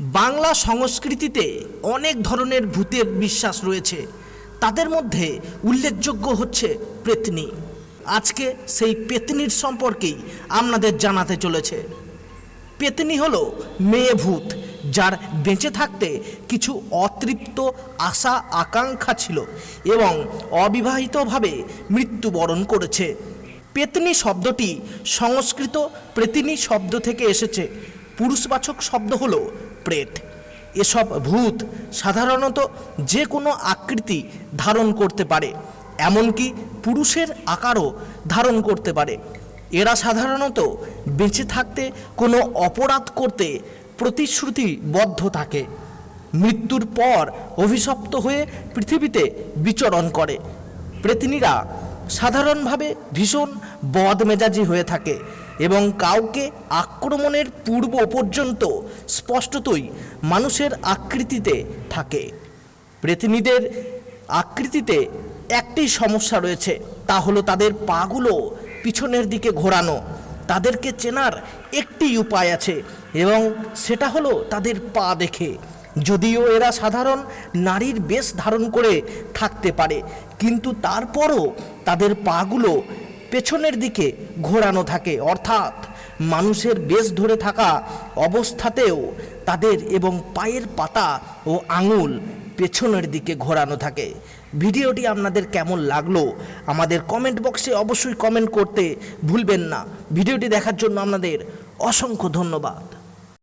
বাংলা সংস্কৃতিতে অনেক ধরনের ভূতের বিশ্বাস রয়েছে। তাদের মধ্যে উল্লেখযোগ্য হচ্ছে পেতনি। আজকে সেই পেতনির সম্পর্কেই আপনাদের জানাতে চলেছে। পেতনি হলো মেয়ে ভূত, যার বেঁচে থাকতে কিছু অতৃপ্ত আশা আকাঙ্ক্ষা ছিল এবং অবিবাহিতভাবে মৃত্যুবরণ করেছে। পেতনি শব্দটি সংস্কৃত প্রেতিনি শব্দ থেকে এসেছে। পুরুষবাচক শব্দ হলো প্রেত। এসব ভূত সাধারণত যে কোনো আকৃতি ধারণ করতে পারে, এমনকি পুরুষের আকারও ধারণ করতে পারে। এরা সাধারণত বেঁচে থাকতে, কোনো অপরাধ করতে প্রতিশ্রুতিবদ্ধ থাকে। মৃত্যুর পর অভিশপ্ত হয়ে পৃথিবীতে বিচরণ করে। প্রেতিনীরা সাধারণভাবে ভীষণ বদমেজাজি হয়ে থাকে এবং কাউকে আক্রমণের পূর্ব পর্যন্ত স্পষ্টতই মানুষের আকৃতিতে থাকে। প্রেতিনীদের আকৃতিতে একটি সমস্যা রয়েছে, তা হলো তাদের পাগুলো পিছনের দিকে ঘোরানো। তাদেরকে চেনার একটি উপায় আছে এবং সেটা হলো তাদের পা দেখে। যদিও এরা সাধারণ নারীর বেশ ধারণ করে থাকতে পারে, কিন্তু তারপরও তাদের পাগুলো পেছনের দিকে ঘোরানো থাকে। অর্থাৎ মানুষের বেশ ধরে থাকা অবস্থাতেও তাদের এবং পায়ের পাতা ও আঙুল পেছনের দিকে ঘোরানো থাকে। ভিডিওটি আপনাদের কেমন লাগল আমাদের কমেন্ট বক্সে অবশ্যই কমেন্ট করতে ভুলবেন না। ভিডিওটি দেখার জন্য আপনাদের অসংখ্য ধন্যবাদ।